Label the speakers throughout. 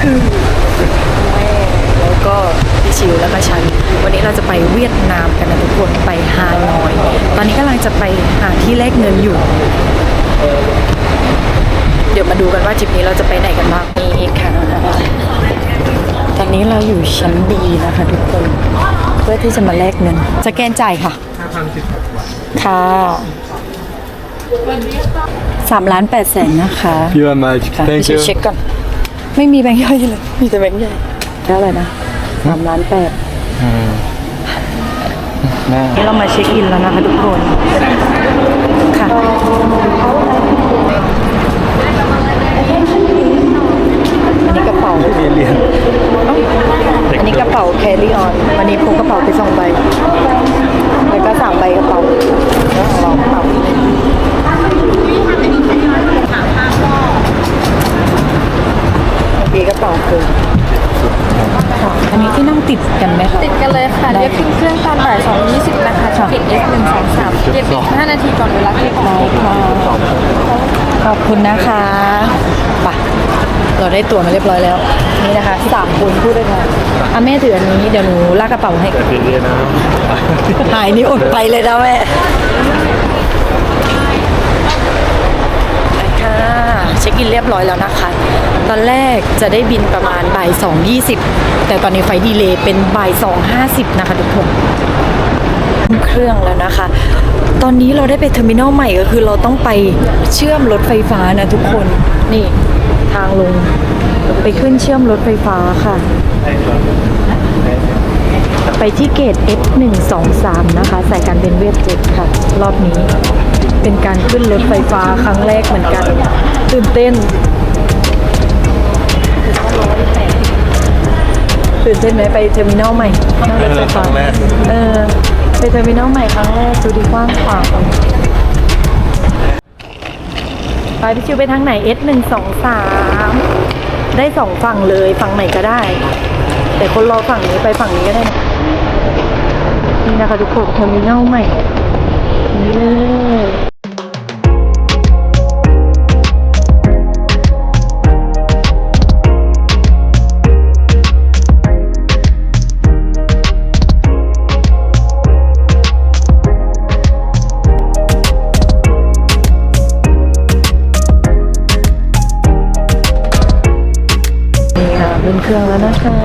Speaker 1: คือแม่แล้วก็พี่ชิวแล้วก็ฉัน วันนี้เราจะไปเวียดนามกันนะทุกคนไปฮานอย ตอนนี้กำลังจะไปหาที่แลกเงินอยู่ เดี๋ยวมาดูกันว่าทริปนี้เราจะไปไหนกันบ้างนี่ค่ะ ตอนนี้เราอยู่ชั้นดีนะคะทุกคน เพื่อที่จะมาแลกเงินสแกนจ่ายค่ะค่ะสามล้านแปดแสนนะคะ
Speaker 2: You are much.
Speaker 1: ค่ะ
Speaker 2: Thank
Speaker 1: เช็
Speaker 2: you.
Speaker 1: คเช็คก่อน ไม่มีแบงค์ย่อยเลย มีแต่แบงค์ใหญ่ได้อะไรนะสามล้านแปด
Speaker 2: แม่
Speaker 1: นี่เรามาเช็คอินแล้วนะคะทุกคน ค่ะ อันนี้กระเป๋า
Speaker 2: มีเรียน
Speaker 1: อันนี้กระเป๋าแครี่ออน วันนี้พกกระเป๋าไปสองใบ แล้วก็สามใบกระเป๋าแล้วของเรากระเป๋าเมื่อกี้กระเป๋าคือค่ะอันนี้ที่นั่งติดกันไหมคะ
Speaker 3: ติดกันเลยค่ะ เรียกขึ้นเครื่องตอนบ่ายสองยี่สิบนะคะติด S หนึ่งสองสามเก็บอีกห้านาทีก่อนเวลาที่ออก
Speaker 1: ได้ค่ะขอบคุณนะคะไปเราได้ตั๋วมาเรียบร้อยแล้ว นี่นะคะสามคนพูดด้วยกันอะแม่ถืออันนี้เดี๋ยวหนูลากกระเป๋าให้
Speaker 2: แต่เรียนนะ
Speaker 1: หายนี่อดไปเลยนะแม่ไป ค่ะ เช็คอินเรียบร้อยแล้วนะคะ ตอนแรกจะได้บินประมาณบ่ายสองยี่สิบแต่ตอนนี้ไฟดีเลย์เป็นบ่ายสองห้าสิบนะคะทุกคนเครื่องแล้วนะคะ ตอนนี้เราได้ไปเทอร์มินอลใหม่ก็คือเราต้องไปเชื่อมรถไฟฟ้านะทุกคน นี่ทางลง ไปขึ้นเชื่อมรถไฟฟ้าค่ะ ไปที่เกต F123 นะคะ สายการบินเวียดเจ็ตค่ะ รอบนี้ เป็นการขึ้นรถไฟฟ้าครั้งแรกเหมือนกัน ตื่นเต้น ตื่นเต้นไหมไปเทอร์มินอลใหม่นั่งรถไฟฟ้าเออไปเทอร์มินอลใหม่ครั้งแรกดูดีกว้างขวางไปพี่ชิวไปทางไหน S หนึ่งสองสามได้สองฝั่งเลยฝั่งไหนก็ได้ แต่คนรอฝั่งนี้ไปฝั่งนี้ก็ได้นะนี่นะคะทุกคนเทอร์มินอลใหม่นี่เลย แล้วนะคะ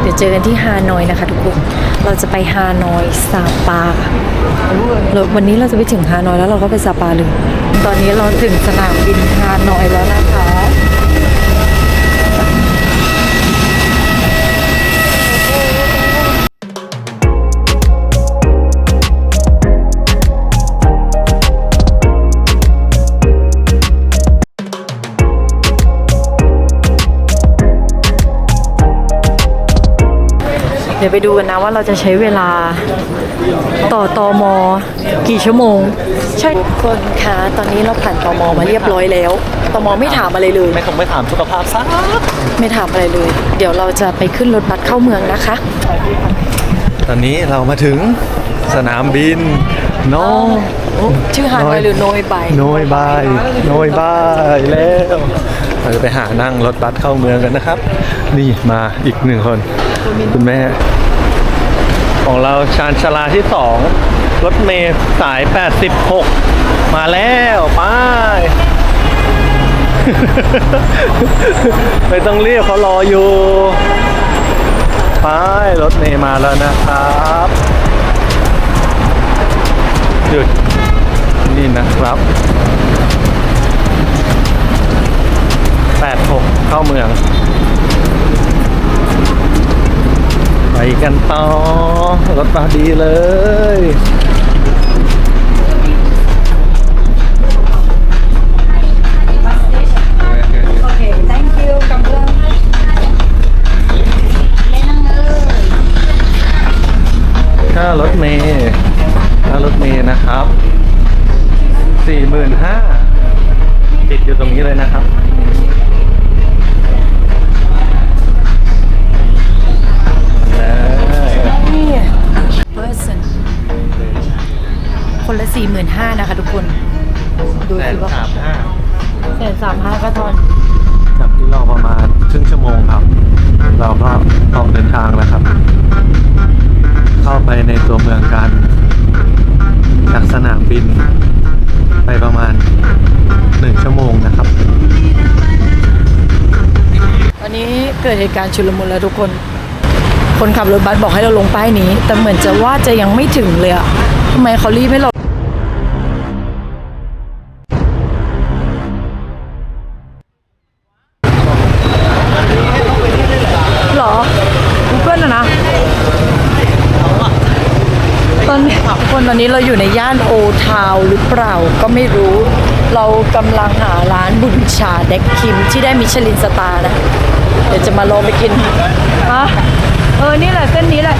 Speaker 1: เดี๋ยวเจอกันที่ฮานอยนะคะทุกคน เราจะไปฮานอยซาปาเราวันนี้เราจะไปถึงฮานอยแล้วเราก็ไปซาปาเลย ตอนนี้เราถึงสนามบินฮานอยแล้วนะคะ ดี๋ยวไปดูกันนะว่าเราจะใช้เวลาต่อตอมอกี่ชั่วโมง ใช่ทุกคนคะตอนนี้เราผ่านตอมอมาเรียบร้อยแล้วตอมอไม่ถามอะไรเลย
Speaker 2: ไม่คงไม่ถามสุขภาพซะ
Speaker 1: ไม่ถามอะไรเลย เดี๋ยวเราจะไปขึ้นรถบัสเข้าเมืองนะคะ
Speaker 2: ตอนนี้เรามาถึงสนามบินโน
Speaker 1: ชื่อฮานอยหรือโนยบาย
Speaker 2: โนยบายโนยบายแล้ว เราจะไปหานั่งรถบัสเข้าเมืองกันนะครับ นี่มาอีกหนึ่งคน คุณแม่ ของเราชานชาลาที่สองรถเมล์สาย 86 มาแล้วไปไม่ต้องรีบเขารออยู่ไปรถเมล์มาแล้วนะครับหยุดนี่นะครับ 86 เข้าเมือง ไปกันต่อ รถมาดีเลยค่ารถเมย์ค่ารถเมย์นะครับสี่หมื่นห้าติดอยู่ตรงนี้เลยนะครับ
Speaker 1: คนละสี่หมื่นห้านะคะทุกคน ดู
Speaker 2: แสน
Speaker 1: สิว่า
Speaker 2: สามห้า
Speaker 1: แสนสามห้าก็ทอน
Speaker 2: จับดูรอประมาณครึ่งชั่วโมงครับ เราก็ออกเดินทางแล้วครับ เข้าไปในตัวเมืองกัน จากสนามบิน ไปประมาณหนึ่งชั่วโมงนะครับ
Speaker 1: ตอนนี้เกิดเหตุการณ์ชุลมุนแล้วทุกคน คนขับรถบัสบอกให้เราลงป้ายนี้ แต่เหมือนจะว่าจะยังไม่ถึงเลยอะทำไมเขารีบไม่ลง ไม่รู้ เรากำลังหาร้านบุญชาเด็กคิมที่ได้มิชลินสตาร์นะ เดี๋ยวจะมาลองไปกินฮะเออ นี่แหละเส้นนี้แหละ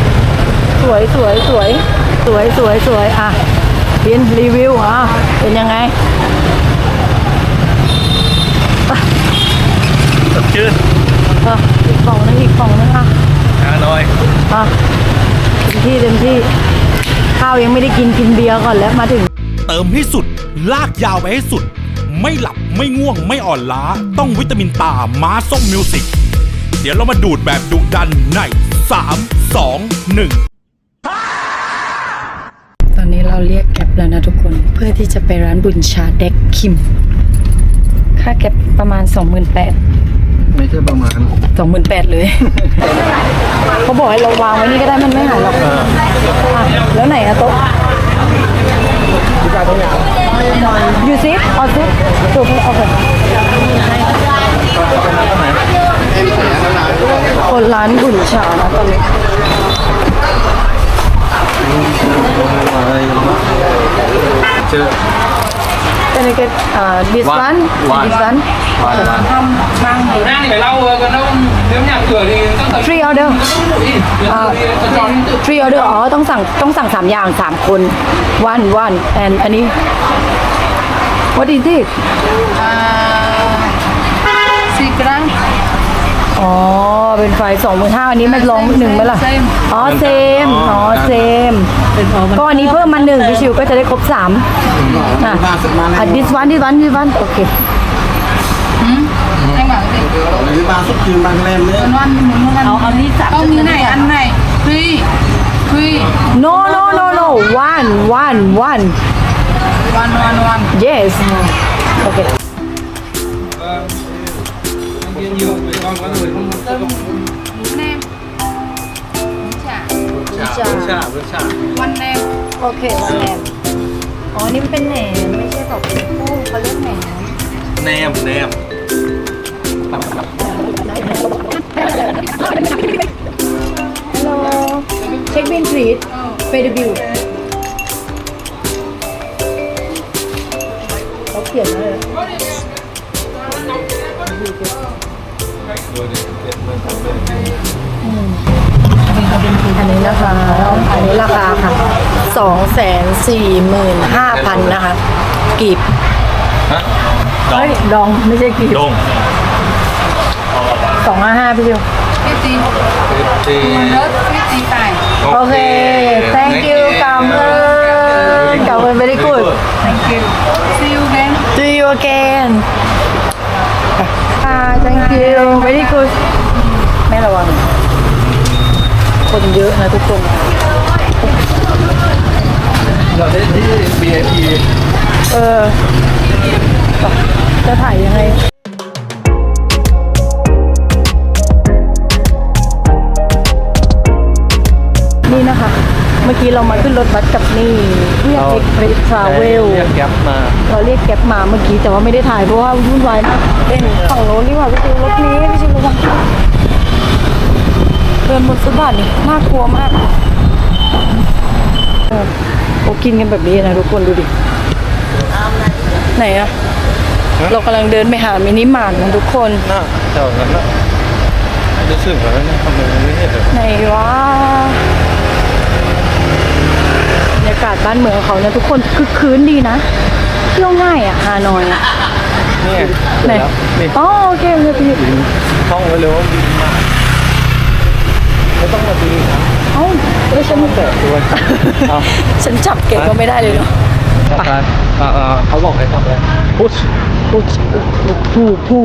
Speaker 1: สวยสวยสวย สวยสวยสวยอะบินรีวิวอะเป็นยังไง
Speaker 2: สดชื่น
Speaker 1: อะอีกฝั่งนึงอีกฝั่งนึงอะ
Speaker 2: ฮานอย
Speaker 1: อะเต็มที่เต็มที่ ข้าวยังไม่ได้กินกินเบียร์ก่อนแล้วมาถึง
Speaker 4: เติมให้สุด ลากยาวไปให้สุด ไม่หลับไม่ง่วงไม่อ่อนล้า ต้องวิตามินตาม้าส้มมิวสิกเดี๋ยวเรามาดูดแบบดุดันใน 3 2 1
Speaker 1: ตอนนี้เราเรียกแก๊ปแล้วนะทุกคนเพื่อที่จะไปร้านบุญชาเด็กคิม ค่าแก๊ปประมาณ 28,000
Speaker 2: ไม่ใช่ประมาณ
Speaker 1: 28,000 เลย เขาบอกให้เราวางไว้นี่ก็ได้มันไม่หายหรอกอะแล้วไหนอะโต๊ะ อยู่ซิเอาซิตัวนี้เอาไปคนร้านบุญชานะตอนนี้
Speaker 2: เจอ
Speaker 1: Can I get uh, this
Speaker 2: One.
Speaker 1: one?
Speaker 2: One.
Speaker 1: This one?
Speaker 2: One, one.
Speaker 5: Đang thì phải lau rồi, còn đâu nếu nhà cửa thì tất cả
Speaker 1: Three order. Uh, three order อ๋อต้องสั่งต้องสั่งสามอย่างสามคน one one and อันนี้ what is it
Speaker 3: สี่กรัม
Speaker 1: อ๋อ เป็นไฟสองหมื่นห้าอันนี้ไม่ลองหนึ่งไหมล่ะ
Speaker 3: Same
Speaker 1: อ๋อเซม อ๋อเซม ก็อันนี้เพิ่มมาหนึ่งพี่ชิวก็จะได้ครบสามอะอะ this one this one this one โอเค
Speaker 3: anh bảo cái gì
Speaker 6: Lấy ba suất kim bằng lem đấy
Speaker 3: ăn ăn muốn ăn ăn đi sẵn như này ăn này free free
Speaker 1: no no no no one one one
Speaker 3: one one one
Speaker 1: yes โอเค
Speaker 5: kia nhiều, vậy còn có người không
Speaker 2: ชาชาชา
Speaker 3: one nem
Speaker 1: โอเควันแหนมอ๋อ นี่มันเป็นแหนมไม่ใช่แบบเป็นกุ้งเขาเรียกแหนม
Speaker 2: แนมแนม
Speaker 1: ฮัลโหลเช็คบินทรีตเฟดบิวเขาเขียนอะไร อันนี้นะคะอันนี้ราคาค่ะสองแสนสี่หมื่นห้าพันนะคะกีบ
Speaker 2: ฮะ
Speaker 1: เฮ้ยดองไม่ใช่กีบ
Speaker 2: ดง
Speaker 1: สองห้าห้าพี่ดิว
Speaker 3: fifty
Speaker 2: ตี
Speaker 3: rớt fifty phải
Speaker 1: โอเค thank you กำเอิญกำเอิญ very good
Speaker 3: thank you see you again
Speaker 1: see you again ค่ะ thank you very good ไม่ระวัง คนเยอะนะทุกคน
Speaker 2: เราได้ที่ BAP
Speaker 1: เออ จะถ่ายยังไงนี่นะคะ เมื่อกี้เรามาขึ้นรถบัสกับนี่เรียกเอ็กเพรสทราเวล
Speaker 2: เรียกแก๊ปมา
Speaker 1: เราเรียกแก๊ปมาเมื่อกี้แต่ว่าไม่ได้ถ่ายเพราะว่าวุ่นวายมากเล่นฝั่งโน้นดีกว่าพี่จิวรถนี้พี่จิวระวัง เดินบนฟุตบาทนี่น่ากลัวมากโอ้โอ้กินกันแบบนี้นะทุกคนดูดิ ไหนอะเรากำลังเดินไปหามินิมาร์ทนะทุกคน
Speaker 2: หน้าแถวนั้นน่ะรู้สึกว่าทำไมมันไม่เห็นเลย
Speaker 1: ไหนวะบรรยากาศบ้านเมืองเขาเนี่ยทุกคนคึกคืนดีนะ เที่ยวง่ายอะฮานอยอะ
Speaker 2: นี่ไง
Speaker 1: ไหน
Speaker 2: เดี๋ยวนี่
Speaker 1: อ๋อโอเคโอเคพี่
Speaker 2: ท่องไว้เลยว่าบินมาไม่ ต้องมาดีนะ
Speaker 1: เอ้าแล้วฉัน
Speaker 2: แต่ตัวเอา
Speaker 1: ฉันจับเก็บก็ไม่ได้เลยเนาะ
Speaker 2: ไปอ่าอ่าเขาบอกให้ทำอะไรพุช
Speaker 1: ผู้ผู้ผู้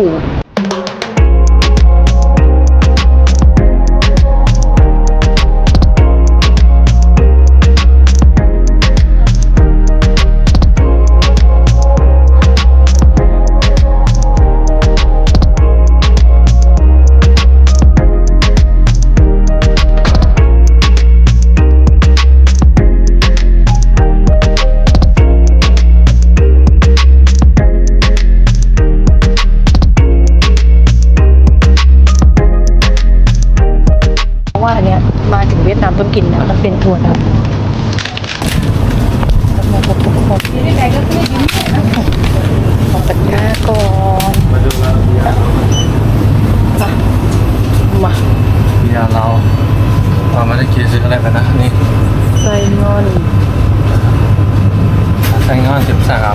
Speaker 2: ห้า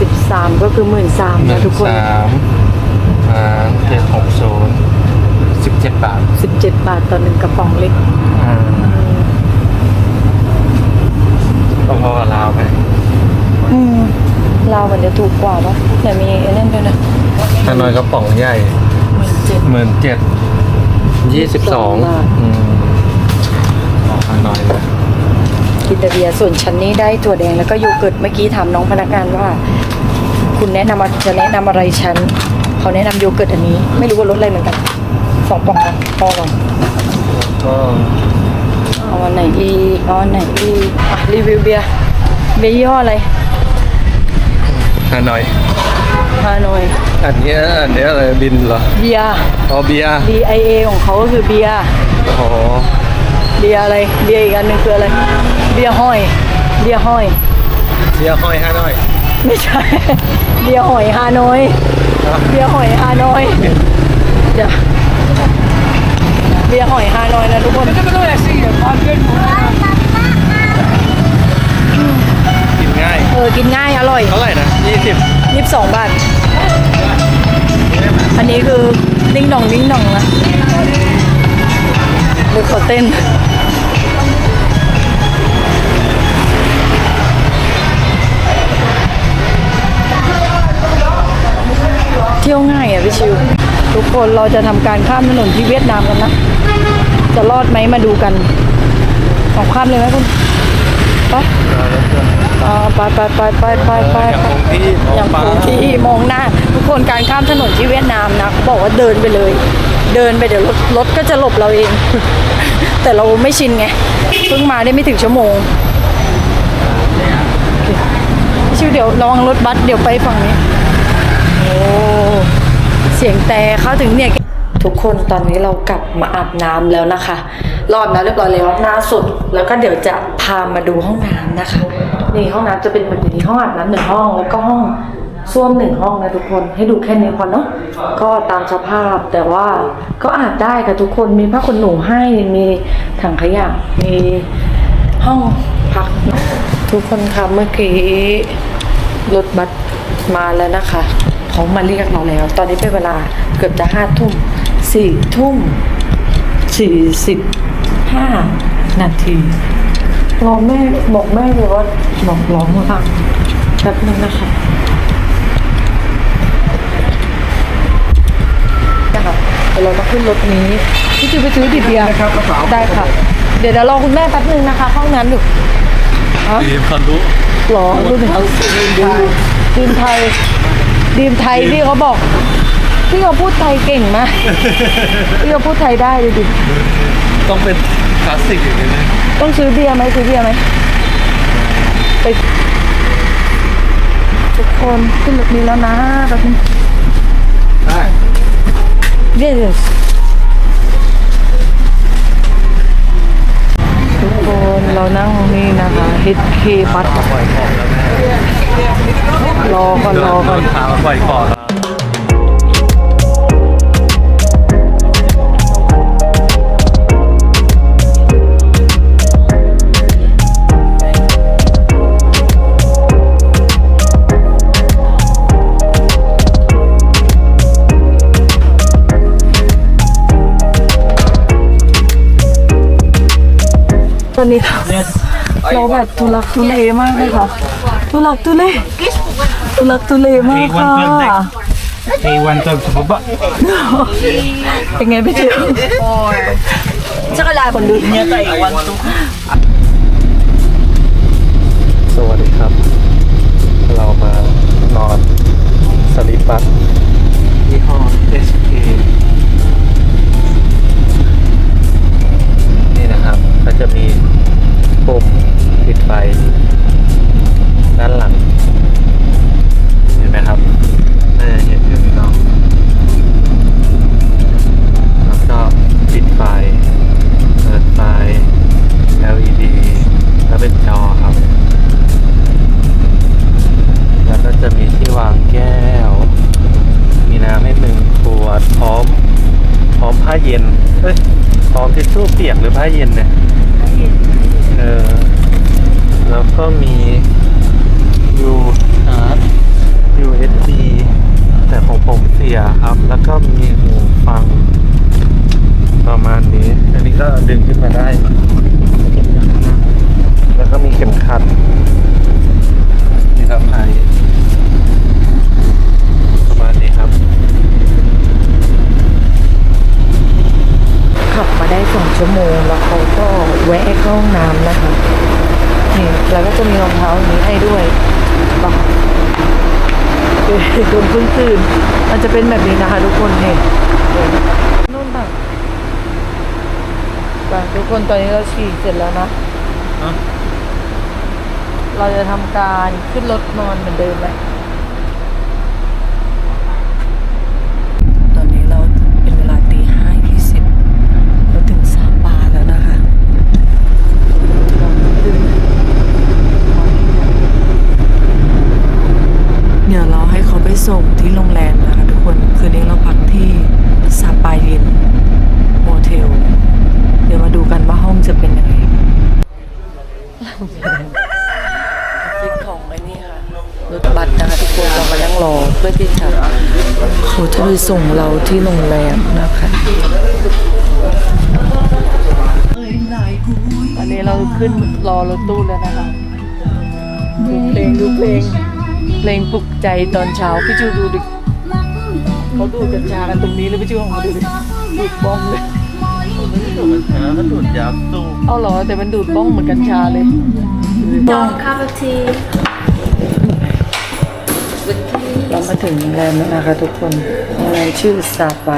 Speaker 2: สิบสาม
Speaker 1: 13ก็คือ13,000
Speaker 2: หนึ่
Speaker 1: นะ
Speaker 2: ง
Speaker 1: ทุกคน
Speaker 2: สามอ่าเจ็ดหกศูนย์สิบเจ็ดบาท
Speaker 1: 17บาทต่อหนึ่งกระป๋องเล็ก
Speaker 2: อ่าก็พอกับลาวไหม
Speaker 1: อืมเราวเหมือนจะถูกกว่าปะแต่มีไอ้นั่นด้วยนะ
Speaker 2: ฮานอยกระป๋องใหญ่
Speaker 1: เหมือนเจ็ด
Speaker 2: หมื่นเจ็ดยี่สิบสอง
Speaker 1: บาท
Speaker 2: อืมอ๋อฮานอยนะ
Speaker 1: กินแต่เบียร์ส่วนชั้นนี้ได้ถั่วแดงแล้วก็โยเกิร์ตเมื่อกี้ถามน้องพนักงานว่า คุณแนะนำว่าจะแนะนำอะไรฉันเขาแนะนำโยเกิร์ตอันนี้ ไม่รู้ว่ารสอะไรเหมือนกันสองปองนะพอก่อน
Speaker 2: ก็
Speaker 1: เอาอันไหนดีเอาอันไหนดีอะรีวิวเบียร์เบียร์ยี่ห้ออะไร
Speaker 2: ฮานอย
Speaker 1: ฮานอย
Speaker 2: อันเนี้ยอันเนี้ยอะไรบินเหรอ
Speaker 1: เบียร์
Speaker 2: อ๋อเบียร์
Speaker 1: B I A ของเขาก็คือเบียร์
Speaker 2: อ๋อ
Speaker 1: เบียร์อะไรเบียร์อีกอันหนึ่งคืออะไร เบียร์ห้อย เบียร์ห้อย
Speaker 2: เบียร์ห้อยฮานอย
Speaker 1: ไม่ใช่ เบียร์หอยฮานอย เบียร์หอยฮานอยเดี๋ยวเบียร์หอยฮานอยนะทุกคน
Speaker 2: กินง่าย
Speaker 1: เออ กินง่าย อร่อย
Speaker 2: เท่าไหร่นะยี่สิบ
Speaker 1: ยี่สิบสองบาท อันนี้คือดิ้งดองดิ้งดองนะดูเขาเต้น ชิวทุกคนเราจะทำการข้ามถนนที่เวียดนามกันนะ จะรอดไหมมาดูกันออกข้ามเลยไหมคุณไปอ่าไปไปไปไปไปไป
Speaker 2: อย่างคงที่มองฟ้า
Speaker 1: อย่างคงที่มองหน้า ทุกคนการข้ามถนนที่เวียดนามนะเขาบอกว่าเดินไปเลย เดินไปเดี๋ยวรถรถก็จะหลบเราเอง แต่เราไม่ชินไงเพิ่งมาได้ไม่ถึงชั่วโมงชิวเดี๋ยวระวังรถบัสเดี๋ยวไปฝั่งนี้โอ้ สียงแต่เขาถึงเนี่ย ทุกคนตอนนี้เรากลับมาอาบน้ำแล้วนะคะรอบน้ำเรียบร้อยแล้วหน้าสุด แล้วก็เดี๋ยวจะพามาดูห้องน้ำนะคะนี่ห้องน้ำจะเป็นแบบนี้ห้องอาบน้ำหนึ่งห้องแล้วก็ห้องส้วมหนึ่งห้องนะทุกคนให้ดูแค่นี้พอเนาะก็ตามสภาพแต่ว่าก็อาบได้ค่ะทุกคนมีผ้าขนหนูให้มีถังขยะมีห้องพัก ทุกคนคะเมื่อกี้รถบัสมาแล้วนะคะ เขามาเรียกเราแล้ว ตอนนี้เป็นเวลาเกือบจะห้าทุ่มสี่ทุ่มสี่สิบห้านาทีรอแม่บอกแม่เลยว่าบอกร้องมาค่ะแป๊บนึงนะคะนะคะเดี๋ยวเราต้องขึ้นรถนี้พี่จิวไปซื้อดิบเบียร์ได้ค่ะ เดี๋ยวเดี๋ยวรอคุณแม่แป๊บนึงนะคะเข้าห้องน้ำอยู่
Speaker 2: ดีมคอนรู้
Speaker 1: หรอดูหนึ่งดีมไทย ดีมไทยพี่เขาบอก พี่เขาพูดไทยเก่งมาก พี่เขาพูดไทยได้ดูดิ
Speaker 2: ต้องเป็นคลาสสิกอย่างนี้นะ
Speaker 1: ต้องซื้อเบียร์ไหมซื้อเบียร์ไหมไปทุกคนขึ้นรถนี้แล้วนะแบบนี้
Speaker 2: ได้
Speaker 1: Yes ทุกคนเรานั่งนี่นะคะ HK บัส
Speaker 2: ปล่อยของแล้วแม่
Speaker 1: รอก่อนรอก่อน
Speaker 2: พามาปล่อยของแล้ว
Speaker 1: ตอนนี้เราแบบทุลักทุเลมากเลยค่ะ ทุลักทุเล ลักทุเลมากค่ะ
Speaker 5: Hey, one time to baba.
Speaker 1: เป็นไงพี่จิ๋วช็อกโกแลตคนดูเนี่ยใจวัน
Speaker 2: สวัสดีครับ เรามานอนสลิปบัสยี่ห้อ SK นี่นะครับก็จะมีปุ่มปิดไฟด้านหลังาเย็นเนี่ยเออแล้วก็มีมีดูชาร์จ USB แต่ของผมเสียครับ แล้วก็มีหูฟัง ประมาณนี้ อันนี้ก็ดึงขึ้นมาได้ แล้วก็มีเข็มขัด
Speaker 1: เข้าห้องน้ำนะคะนี่แล้วก็จะมีรองเท้าอย่างนี้ให้ด้วยป่ะเอ้ยโดนเพิ่งตื่นมันจะเป็นแบบนี้นะคะทุกคนนี่เดี๋ยวนู่นแบบไปทุกคนตอนนี้เราฉี่เสร็จแล้วนะเราจะทำการขึ้นรถนอนเหมือนเดิมไหมตอนนี้เราเป็นเวลาตีห้ายี่สิบเราถึงซาปาแล้วนะคะ เดี๋ยวเราให้เขาไปส่งที่โรงแรมนะคะทุกคน คืนนี้เราพักที่ซาปายินโมเทล เดี๋ยวมาดูกันว่าห้องจะเป็นยังไง ซื้อของไอ้นี่ค่ะรถบัสนะคะทุกคนเรามานั่งรอเพื่อที่จะเขาจะไปส่งเราที่โรงแรมนะคะตอ นนี้เราขึ้นรอรถตู้แล้วนะคะดูเพลงดูเพลง เพลงปลุกใจตอนเช้าพี่จูดูดิเขาดูดกัญชากันตรงนี้เลยพี่จูของเขาดูดิดูดบ้องเลย
Speaker 2: ก็ดูดยับตู้
Speaker 1: เอาเหรอแต่มันดูดบ้องเหมือนกัญชาเลยบ้อง
Speaker 3: คาร์บที
Speaker 1: เรามาถึงโรงแรมแล้วนะคะทุกคนโรงแรมชื่อซาไฟ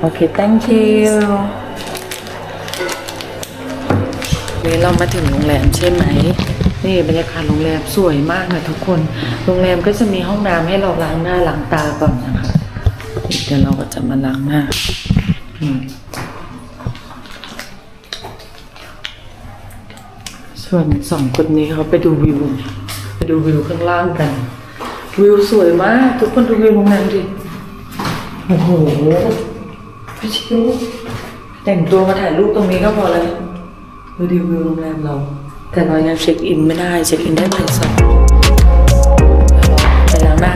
Speaker 1: โอเค thank you นี่เรามาถึงโรงแรมใช่ไหมนี่บรรยากาศโรงแรมสวยมากนะทุกคน โรงแรมก็จะมีห้องน้ำให้เราล้างหน้าล้างตาก่อนนะคะเดี๋ยวเราก็จะมาล้างหน้าส่วนสองคนนี้เขาไปดูวิวไปดูวิวข้างล่างกัน วิวสวยมาก ทุกคนดูวิวโรงแรมดิโอ้โหพี่ชิวแต่งตัวมาถ่ายรูปตรงนี้ก็พอแล้ว ดูดิวิวโรงแรมเรา แต่เรายังเช็คอินไม่ได้ เช็คอินได้บ่ายสอง